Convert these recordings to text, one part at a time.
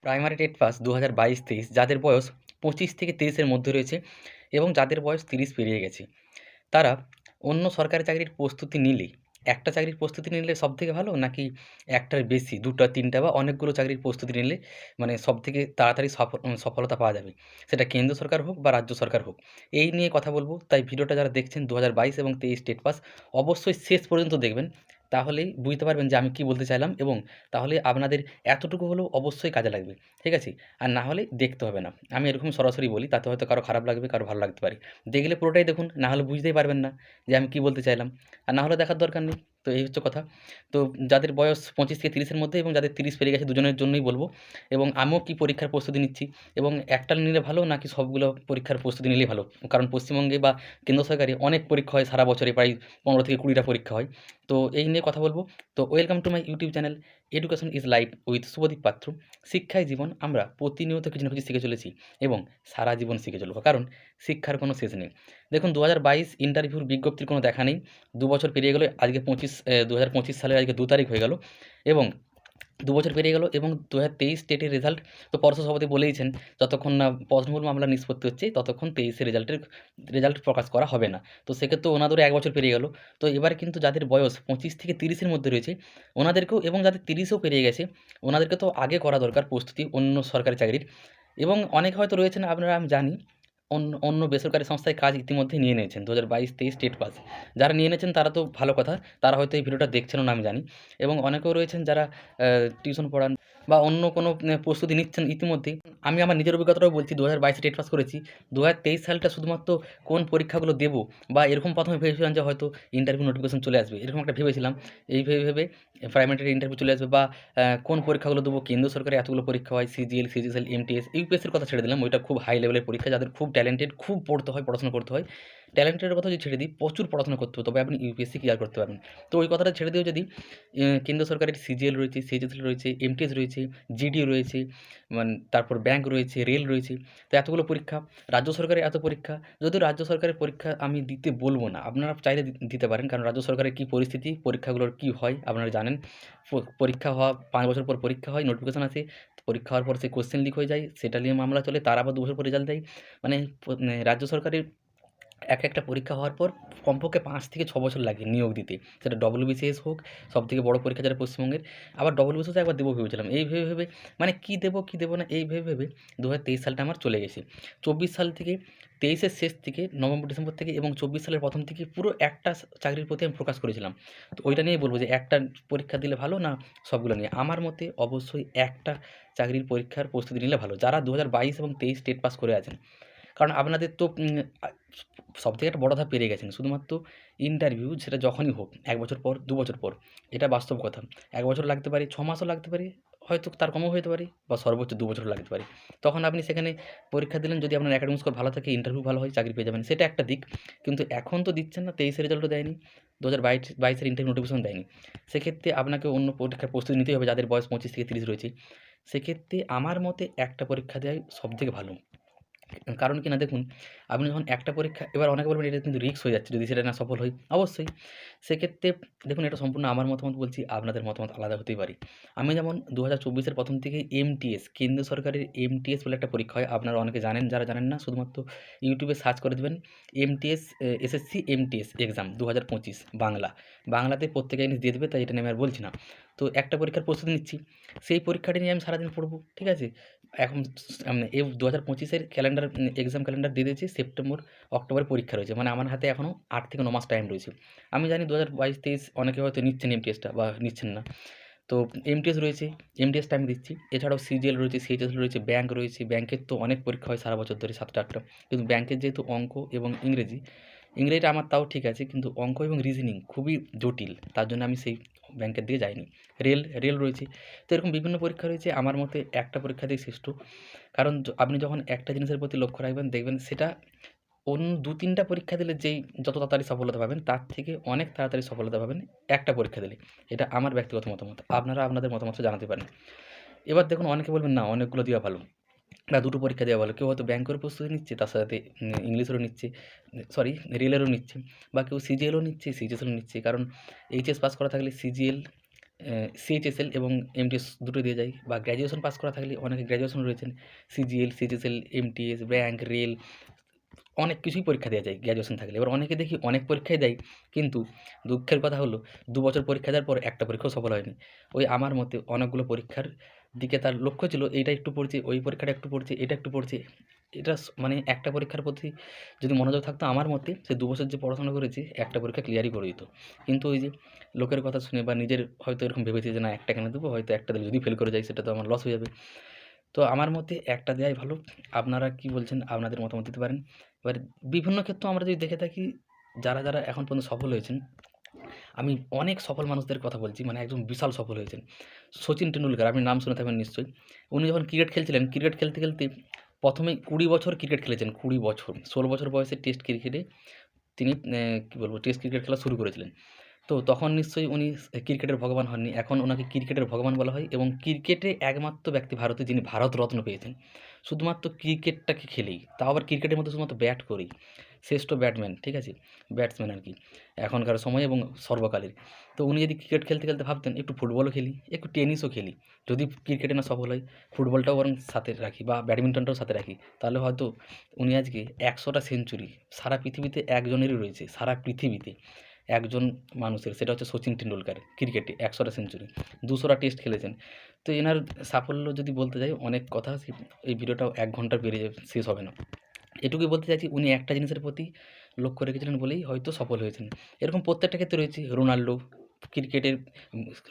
Primary TET pass দু হাজার বাইশ তেইশ, যাদের বয়স পঁচিশ থেকে তিরিশের মধ্যে রয়েছে এবং যাদের বয়স তিরিশ পেরিয়ে গেছে। তারা অন্য সরকারি চাকরির প্রস্তুতি নিলে, একটা চাকরির প্রস্তুতি নিলে সব থেকে ভালো নাকি একটার বেশি, দুটো, তিনটা বা অনেকগুলো চাকরির প্রস্তুতি নিলে মানে সব থেকে তাড়াতাড়ি সফ- সফলতা পাওয়া যাবে? সেটা কেন্দ্র সরকার হোক বা রাজ্য সরকার হোক। এই নিয়ে কথা বলব। তাই ভিডিওটা যারা দেখছেন দু হাজার বাইশ এবং তেইশ টেট পাস, অবশ্যই শেষ পর্যন্ত দেখবেন। তাহলেই বুঝতে পারবেন যে আমি কি বলতে চাইলাম এবং তাহলে আপনাদের এতটুকু হলেও অবশ্যই কাজে লাগবে, ঠিক আছে? আর না হলে দেখতে হবে না। আমি এরকম সরাসরি বলি, তাতে হয়তো কারও খারাপ লাগবে, কারও ভালো লাগতে পারে। দেখলে পুরোটাই দেখুন, না হলে বুঝতেই পারবেন না যে আমি কি বলতে চাইলাম। আর না হলে দেখার দরকার নেই। তো এই হচ্ছে কথা। তো যাদের বয়স পঁচিশ থেকে তিরিশের মধ্যে এবং যাদের তিরিশ পেরিয়ে গেছে দুজনের জন্যই বলব। এবং আমিও কি পরীক্ষার প্রস্তুতি নিচ্ছি এবং একটা নিলে ভালো নাকি সবগুলো পরীক্ষার প্রস্তুতি নিলেই ভালো? কারণ পশ্চিমবঙ্গে বা কেন্দ্র সরকারে অনেক পরীক্ষা হয়, সারা বছরে প্রায় পনেরো থেকে কুড়িটা পরীক্ষা হয়। তো এই নিয়ে কথা বলব। তো welcome to my YouTube channel. Education is life with Shubhadeep Patra শিক্ষায় জীবন আমরা প্রতিনিয়ত কিছু না কিছু শিখে চলেছি এবং সারা জীবন শিখে চলবো। কারণ শিক্ষার কোনো শেষ নেই। দেখুন দু হাজার বাইশ ইন্টারভিউর বিজ্ঞপ্তির কোনো দেখা নেই। দু বছর পেরিয়ে গেলো, আজকে পঁচিশ দু হাজার পঁচিশ সালের আজকে দু তারিখ হয়ে গেল এবং দু বছর পেরিয়ে গেল এবং দু হাজার তেইশ টেটের রেজাল্ট তো পর্ষদ সভাপতি বলেইছেন, যতক্ষণ না প্রশ্নমূল মামলা নিষ্পত্তি হচ্ছে, ততক্ষণ তেইশে রেজাল্টের রেজাল্ট প্রকাশ করা হবে না। তো সেক্ষেত্রে ওনাদেরও এক বছর পেরিয়ে গেল। তো এবার কিন্তু যাদের বয়স পঁচিশ থেকে তিরিশের মধ্যে রয়েছে, ওনাদেরকেও এবং যাদের তিরিশও পেরিয়ে গেছে, ওনাদেরকে তো আগে করা দরকার প্রস্তুতি অন্য সরকারি চাকরির। এবং অনেক হয়তো রয়েছেন আপনারা আমি জানি অন্য অন্য বেসরকারি সংস্থায় কাজ ইতিমধ্যে নিয়ে নিয়েছেন। দু হাজার বাইশ, তেইশ স্টেট পাস। যারা নিয়ে নিয়েছেন তারা তো ভালো কথা, তারা হয়তো এই ভিডিওটা দেখছেন না, আমি জানি। এবং অনেকেও রয়েছেন যারা টিউশন পড়ান বা অন্য কোনো প্রস্তুতি নিচ্ছেন ইতিমধ্যেই আমি আমার নিজের অভিজ্ঞতাটাও বলছি দু হাজার বাইশে টেট পাস করেছি। দু হাজার তেইশ সালটা শুধুমাত্র কোন পরীক্ষাগুলো দেবো বা এরকম প্রথমে ভেবেছিলাম যে হয়তো ইন্টারভিউ নোটিফিকেশন চলে আসবে। এরকম একটা ভেবেছিলাম। এই ভেবে ভেবে প্রাইমারি ইন্টারভিউ চলে আসবে বা কোন পরীক্ষাগুলো দেবো কেন্দ্র সরকারে এতগুলো পরীক্ষা হয় সিজিএল সিজিএল এমটিএস ইউপিএসসির কথা ছেড়ে দিলাম। ওইটা খুব হাই লেভেলের পরীক্ষা, যাদের খুব ট্যালেন্টেড খুব পড়তে হয়, পড়াশোনা করতে হয়। ট্যালেন্টের কথা যদি ছেড়ে দিই, প্রচুর পড়াশোনা করতে হবে, তবে আপনি ইউপিএসসি ক্লিয়ার করতে পারবেন। তো ওই কথাটা ছেড়ে দিয়েও যদি কেন্দ্র সরকারের সিজিএল রয়েছে সিজিএল রয়েছে এমটিএস রয়েছে জিডি রয়েছে মানে তারপর ব্যাংক রয়েছে রেল রয়েছে, তো এতগুলো পরীক্ষা, রাজ্য সরকারের এত পরীক্ষা যদিও রাজ্য সরকারের পরীক্ষা আমি দিতে বলব না, আপনারা চাইলে দিতে পারেন, কারণ রাজ্য সরকারের কী পরিস্থিতি, পরীক্ষাগুলোর কী হয়, আপনারা জানেন। পরীক্ষা হওয়া, পাঁচ বছর পর পরীক্ষা হয় নোটিফিকেশান আসে পরীক্ষা হওয়ার পর সে কোশ্চেন লিক হয়ে যায়, সেটা নিয়ে মামলা চলে, তার আবার দু বছর পর রেজাল্ট দেয়। মানে মানে রাজ্য সরকারের এক একটা পরীক্ষা হওয়ার পর কমপক্ষে পাঁচ থেকে ছ বছর লাগে নিয়োগ দিতে। সেটা ডব্লিউবিসিএস হোক, সব থেকে বড় পরীক্ষা যেটা পশ্চিমবঙ্গের, আবার ডব্লিউবিসিএস একবার দেবো ভেবেছিলাম। এই ভেবে ভেবে মানে কী দেবো কী দেবো না, এই ভেবে ভেবে দু হাজার তেইশ সালটা আমার চলে গেছে। চব্বিশ সাল থেকে, তেইশের শেষ থেকে, নভেম্বর, ডিসেম্বর থেকে এবং চব্বিশ সালের প্রথম থেকে পুরো একটা চাকরির প্রতি আমি ফোকাস করেছিলাম। তো ওইটা নিয়ে বলব যে একটা পরীক্ষা দিলে ভালো না সবগুলো নিয়ে। আমার মতে অবশ্যই একটা চাকরির পরীক্ষার প্রস্তুতি নিলে ভালো। যারা দু হাজার বাইশ এবং তেইশ স্টেট পাস করে আছেন কারণ আপনাদের তো সব থেকে একটা বড় ধাপ পেরিয়ে গেছেন। শুধুমাত্র ইন্টারভিউ সেটা যখনই হোক, এক বছর পর, দু বছর পর, এটা বাস্তব কথা। এক বছর লাগতে পারে, ছ মাসও লাগতে পারে, হয়তো তার কমও হতে পারে বা সর্বোচ্চ দু বছর লাগতে পারে। তখন আপনি সেখানে পরীক্ষা দিলেন, যদি আপনার একাডেমিক স্কোর ভালো থাকে ইন্টারভিউ ভালো হয়, চাকরি পেয়ে যাবেন, সেটা একটা দিক। কিন্তু এখন তো দিচ্ছেন না, তেইশের রেজাল্টও দেয়নি দু হাজার বাইশ, বাইশের ইন্টারভিউ নোটিফিকেশন দেয়নি। সেক্ষেত্রে আপনাকে অন্য পরীক্ষার প্রস্তুতি নিতেই হবে, যাদের বয়স পঁচিশ থেকে তিরিশ রয়েছে। সেক্ষেত্রে আমার মতে একটা পরীক্ষা দেওয়াই সবথেকে ভালো। কারণ কি না দেখুন, আপনি যখন একটা পরীক্ষা, এবার অনেকে বলবেন এটা কিন্তু রিস্ক হয়ে যাচ্ছে, যদি সেটা না সফল হয়, অবশ্যই। সেক্ষেত্রে দেখুন এটা সম্পূর্ণ আমার মতামত বলছি, আপনাদের মতামত আলাদা হতেই পারে। আমি যেমন দু হাজার চব্বিশের প্রথম থেকে এমটিএস কেন্দ্র সরকারের এমটিএস বলে একটা পরীক্ষা হয়, আপনারা অনেকে জানেন, যারা জানেন না, শুধুমাত্র ইউটিউবে সার্চ করে দেবেন এমটিএস এসএসসি এমটিএস এক্সাম দু হাজার পঁচিশ, বাংলা। বাংলাতে প্রত্যেকে জিনিস দিয়ে দেবে, তাই এটা নিয়ে আমি আর বলছি না। তো একটা পরীক্ষার প্রস্তুতি নিচ্ছি। সেই পরীক্ষাটি নিয়ে আমি সারাদিন পড়ব, ঠিক আছে? এখন এই দু হাজার পঁচিশের ক্যালেন্ডার এক্সাম ক্যালেন্ডার দিয়ে দিয়েছি সেপ্টেম্বর অক্টোবরে পরীক্ষা রয়েছে। মানে আমার হাতে এখনও আট থেকে ন মাস টাইম রয়েছে। আমি জানি দু হাজার বাইশ তেইশ অনেকে হয়তো নিচ্ছেন এমটিএসটা বা নিচ্ছেন না। তো এমটিএস রয়েছে এমটিএসটা আমি দিচ্ছি। এছাড়াও সিজিএল রয়েছে সিএইচএস রয়েছে ব্যাঙ্ক রয়েছে। ব্যাঙ্কের তো অনেক পরীক্ষা হয় সারা বছর ধরে, সাতটা, আটটা। কিন্তু ব্যাঙ্কের যেহেতু অঙ্ক এবং ইংরেজি ইংরেজিটা আমার তাও ঠিক আছে, কিন্তু অঙ্ক এবং রিজনিং খুবই জটিল, তার জন্য আমি সেই ব্যাংকের দিকে যাইনি। রেল রেল রয়েছে। তো এরকম বিভিন্ন পরীক্ষা রয়েছে, আমার মতে একটা পরীক্ষাতেই শ্রেষ্ঠ। কারণ আপনি যখন একটা জিনিসের প্রতি লক্ষ্য রাখবেন, দেখবেন সেটা অন্য দু তিনটা পরীক্ষা দিলে যেই যত তাড়াতাড়ি সফলতা পাবেন, তার থেকে অনেক তাড়াতাড়ি সফলতা পাবেন একটা পরীক্ষা দিলে। এটা আমার ব্যক্তিগত মতামত। আপনারা আপনাদের মতামত জানাতে পারেন। এবার দেখুন, অনেকে বলবেন, না, অনেকগুলো দেওয়া ভালো। না দুটো পরীক্ষা দেওয়া ভালো। কেউ হয়তো ব্যাংকের প্রস্তুতি নিচ্ছে, তার সাথে ইংলিশেরও নিচ্ছে সরি রেলেরও নিচ্ছে, বা কেউ সিজিএলও নিচ্ছে সিজিএসএলও নিচ্ছে। কারণ এইচএস পাস করা থাকলে সিজিএল সিএইচএসএল এবং এমটিএস দুটো দিয়ে যায়, বা গ্র্যাজুয়েশন পাস করা থাকলে অনেকে গ্র্যাজুয়েশন রয়েছেন। CGL CHSL MTS bank rail অনেক কিছুই পরীক্ষা দেওয়া যায় গ্র্যাজুয়েশন থাকলে। এবার অনেকে দেখি অনেক পরীক্ষাই দেয়, কিন্তু দুঃখের কথা হলো, দু বছর পরীক্ষা দেওয়ার পর একটা পরীক্ষাও সফল হয়নি। ওই আমার মতে অনেকগুলো পরীক্ষার দিকে তার লক্ষ্য ছিল, এইটা একটু পড়ছে, ওই পরীক্ষাটা একটু পড়ছে, এটা একটু পড়ছে। এটা মানে একটা পরীক্ষার প্রতি যদি মনোযোগ থাকতো আমার মতে, সে দু বছর যে পড়াশোনা করেছে, একটা পরীক্ষা ক্লিয়ারই করে দিত। কিন্তু ওই যে লোকের কথা শুনে বা নিজের হয়তো এরকম ভেবেছে যে, না, একটা কেন দেবো? হয়তো একটা যদি ফেল করে যাই, সেটা তো আমার লস হয়ে যাবে। তো আমার মতে একটা দেওয়াই ভালো। আপনারা কি বলছেন আপনাদের মতামত দিতে পারেন। এবার বিভিন্ন ক্ষেত্রে আমরা যদি দেখে থাকি, যারা যারা এখন পর্যন্ত সফল হয়েছেন, আমি অনেক সফল মানুষদের কথা বলছি মানে একদম বিশাল সফল হয়েছেন। সচিন টেন্ডুলকার আপনি নাম শুনে থাকবেন নিশ্চয়ই। উনি যখন ক্রিকেট খেলছিলেন, ক্রিকেট খেলতে খেলতে প্রথমে কুড়ি বছর ক্রিকেট খেলেছেন, কুড়ি বছর। ষোলো বছর বয়সে টেস্ট ক্রিকেটে তিনি কী বলব, টেস্ট ক্রিকেট খেলা শুরু করেছিলেন। তো তখন নিশ্চয়ই উনি ক্রিকেটের ভগবান হননি। এখন ওনাকে ক্রিকেটের ভগবান বলা হয় এবং ক্রিকেটে একমাত্র ব্যক্তি ভারতে যিনি ভারতরত্ন পেয়েছেন। শুধুমাত্র ক্রিকেটটাকে খেলেই, তাও আবার ক্রিকেটের মধ্যে শুধুমাত্র ব্যাট করেই। শ্রেষ্ঠ ব্যাটম্যান ঠিক আছে? ব্যাটসম্যান আর কি। এখনকার সময় এবং সর্বকালের। তো উনি যদি ক্রিকেট খেলতে খেলতে ভাবতেন, একটু ফুটবলও খেলি, একটু টেনিসও খেলি। যদি ক্রিকেটে না সফল হয়, ফুটবলটাও বরং সাথে রাখি বা ব্যাডমিন্টনটাও সাথে রাখি, তাহলে হয়তো উনি আজকে একশোটা সেঞ্চুরি সারা পৃথিবীতে একজনেরই রয়েছে, সারা পৃথিবীতে। একজন মানুষের সেটা হচ্ছে সচিন টেন্ডুলকার ক্রিকেটে একশোটা সেঞ্চুরি দুশোটা টেস্ট খেলেছেন। তো এনার সাফল্য যদি বলতে যাই অনেক কথা এই ভিডিওটাও এক ঘণ্টা যাবে, শেষ হবে না। এটুকুই বলতে চাইছি উনি একটা জিনিসের প্রতি লক্ষ্য রেখেছিলেন বলেই হয়তো সফল হয়েছেন। এরকম প্রত্যেকটা ক্ষেত্রে রয়েছে রোনাল্ডো ক্রিকেটের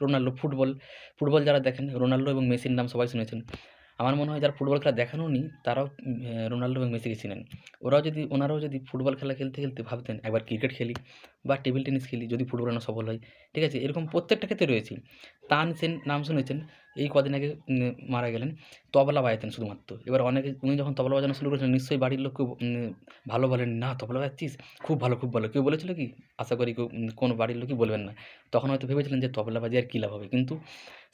রোনাল্ডো ফুটবল ফুটবল যারা দেখেন রোনাল্ডো এবং মেসির নাম সবাই শুনেছেন। আমার মনে হয় যারা ফুটবল খেলা দেখানো নি তারাও রোনাল্ডো এবং মেসিকে চিনেন। ওরাও যদি ওনারাও যদি ফুটবল খেলা খেলতে খেলতে ভাবতেন একবার ক্রিকেট খেলি বা টেবিল টেনিস খেলি যদি ফুটবল সফল হয় ঠিক আছে? এরকম প্রত্যেকটা ক্ষেত্রে রয়েছে। তান সেন নাম শুনেছেন? এই কদিন আগে মারা গেলেন তবলা বাজাতেন শুধুমাত্র। এবার অনেকে উনি যখন তবলা বাজানো শুরু করেছিলেন নিশ্চয়ই বাড়ির লোক কেউ উম, ভালো বলেন না তবলা বাজাচ্ছিস? খুব ভালো খুব ভালো। কেউ বলেছিল কি? আশা করি কেউ কোনো বাড়ির লোকই বলবেন না। তখন হয়তো ভেবেছিলেন যে তবলা বাজিয়ে আর কী লাভ হবে? কিন্তু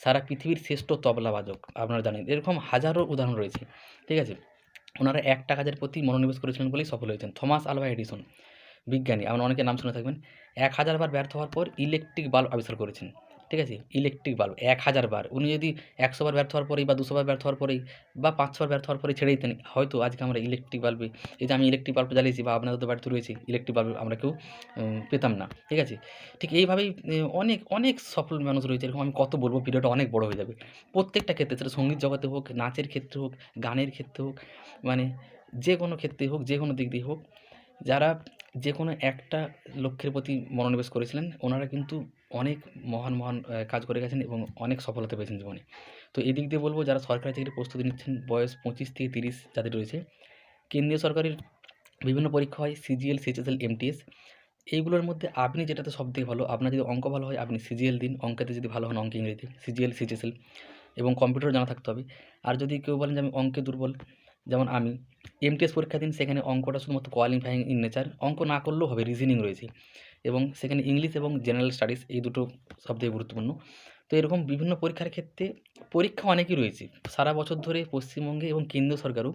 সারা পৃথিবীর শ্রেষ্ঠ তবলা বাজক আপনারা জানেন। এরকম হাজারো উদাহরণ রয়েছে ঠিক আছে? ওনারা একটা কাজের প্রতি মনোনিবেশ করেছিলেন বলেই সফল হয়েছেন। থমাস আলভা এডিসন বিজ্ঞানী। আমরা অনেকে নাম শুনে থাকবেন। এক হাজার বার ব্যর্থ হওয়ার পর ইলেকট্রিক বাল্ব আবিষ্কার করেছেন, ঠিক আছে? ইলেকট্রিক বাল্ব, এক হাজার বার। উনি যদি একশো বার ব্যর্থ হওয়ার পরেই বা দুশো বার ব্যর্থ হওয়ার পরেই বা পাঁচশো বার ব্যর্থ হওয়ার পরেই ছেড়ে দিতেন, হয়তো আজকে আমরা ইলেকট্রিক বাল্বে, এই যে আমি ইলেকট্রিক বাল্ব জ্বালিয়েছি বা আপনাদের তো ব্যর্থ রয়েছে, ইলেকট্রিক বাল্ব আমরা কেউ পেতাম না, ঠিক আছে? ঠিক এইভাবেই অনেক অনেক সফল মানুষ রয়েছে, এরকম আমি কত বলব, ভিডিওটা অনেক বড় হয়ে যাবে। প্রত্যেকটা ক্ষেত্রে, সেটা সংগীত জগতে হোক, নাচের ক্ষেত্রে হোক, গানের ক্ষেত্রে হোক মানে যে কোনো ক্ষেত্রে হোক যে কোনো দিক দিয়ে হোক, যারা যে কোনো একটা লক্ষ্যের প্রতি মনোনিবেশ করেছিলেন, ওনারা কিন্তু অনেক মহান মহান কাজ করে গেছেন এবং অনেক সফলতা পেয়েছেন জীবনে। তো এই দিক দিয়ে বলব, যারা সরকারি চাকরির প্রস্তুতি নিচ্ছেন, বয়স পঁচিশ থেকে তিরিশ যাদের রয়েছে, কেন্দ্রীয় সরকারের বিভিন্ন পরীক্ষা হয় সিজিএল সিএচএসএল এমটিএস। এইগুলোর মধ্যে আপনি যেটাতে সবথেকে ভালো, আপনার যদি অঙ্ক ভালো হয়, আপনি সিজিএল দিন, অঙ্কেতে যদি ভালো হন, অঙ্ক ইংরেজিতে, সিজিএল সিএচএসএল এবং কম্পিউটার জানা থাকতে হবে। আর যদি কেউ বলেন যে আমি অঙ্কে দুর্বল যেমন আমি। এমটিএস পরীক্ষা দিন সেখানে অঙ্কটা শুধুমাত্র কোয়ালিফাইং ইন নেচার অঙ্ক না করলেও হবে রিজনিং রয়েছে। এবং সেখানে ইংলিশ এবং জেনারেল স্টাডিজ এই দুটো সবথেকে গুরুত্বপূর্ণ। তো এরকম বিভিন্ন পরীক্ষার ক্ষেত্রে পরীক্ষা অনেকই রয়েছে। সারা বছর ধরে পশ্চিমবঙ্গে এবং কেন্দ্র সরকারও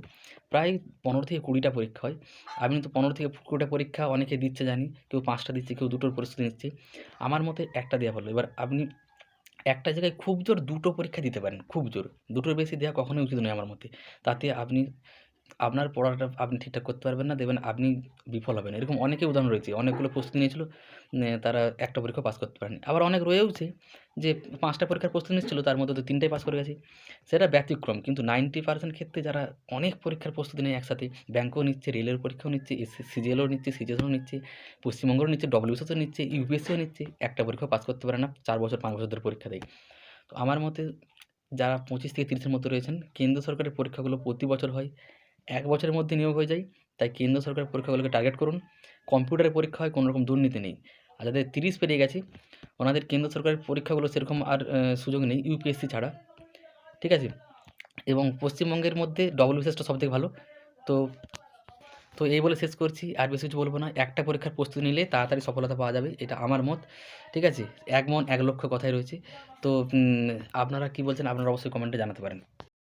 প্রায় পনেরো থেকে কুড়িটা পরীক্ষা হয়। আমি তো পনেরো থেকে কুড়িটা পরীক্ষা অনেকে দিচ্ছে জানি, কেউ পাঁচটা দিচ্ছে, কেউ দুটোর প্রস্তুতি নিচ্ছে আমার মতে একটা দেওয়া ভালো। এবার আপনি একটা জায়গায় খুব জোর দুটো পরীক্ষা দিতে পারেন, খুব জোর। দুটোর বেশি দেওয়া কখনোই উচিত নয় আমার মতে। তাতে আপনি, আপনার পড়াটা আপনি ঠিকঠাক করতে পারবেন না, দেবেন আপনি বিফল হবেন। এরকম অনেকে উদাহরণ রয়েছে, অনেকগুলো প্রস্তুতি নিয়েছিল তারা একটা পরীক্ষা পাস করতে পারেনি। আবার অনেক রয়েওছে যে পাঁচটা পরীক্ষার প্রস্তুতি নিচ্ছিল, তার মধ্যে তো তিনটাই পাস করে গেছে। সেটা ব্যতিক্রম, কিন্তু নাইনটি পার্সেন্ট ক্ষেত্রে যারা অনেক পরীক্ষার প্রস্তুতি নেয় একসাথে ব্যাঙ্কও নিচ্ছে রেলের পরীক্ষাও নিচ্ছে সিজিএলও নিচ্ছে সিজিএসও নিচ্ছে পশ্চিমবঙ্গও নিচ্ছে ডব্লিউবিসিও নিচ্ছে ইউপিএসসিও নিচ্ছে, একটা পরীক্ষা পাস করতে পারে না, চার বছর, পাঁচ বছর ধরে পরীক্ষা দেয়। তো আমার মতে যারা পঁচিশ থেকে তিরিশের মধ্যে রয়েছেন, কেন্দ্র সরকারের পরীক্ষাগুলো প্রতি বছর হয়, এক বছরের মধ্যে নিয়োগ হয়ে যায়, তাই কেন্দ্র সরকারের পরীক্ষাগুলোকে টার্গেট করুন। কম্পিউটারের পরীক্ষা হয়, কোনো রকম দুর্নীতি নেই। আর যাদের তিরিশ পেরিয়ে গেছে, ওনাদের কেন্দ্র সরকারের পরীক্ষাগুলো সেরকম আর সুযোগ নেই ইউপিএসসি ছাড়া। ঠিক আছে? এবং পশ্চিমবঙ্গের মধ্যে ডব্লিউবিসিএসটা সবথেকে ভালো। তো তো এই বলে শেষ করছি। আর বেশি কিছু বলব না। একটা পরীক্ষার প্রস্তুতি নিলে তাড়াতাড়ি সফলতা পাওয়া যাবে, এটা আমার মত। ঠিক আছে? এক মন, এক লক্ষ কথাই রয়েছে। তো আপনারা কি বলছেন আপনারা অবশ্যই কমেন্টে জানাতে পারেন।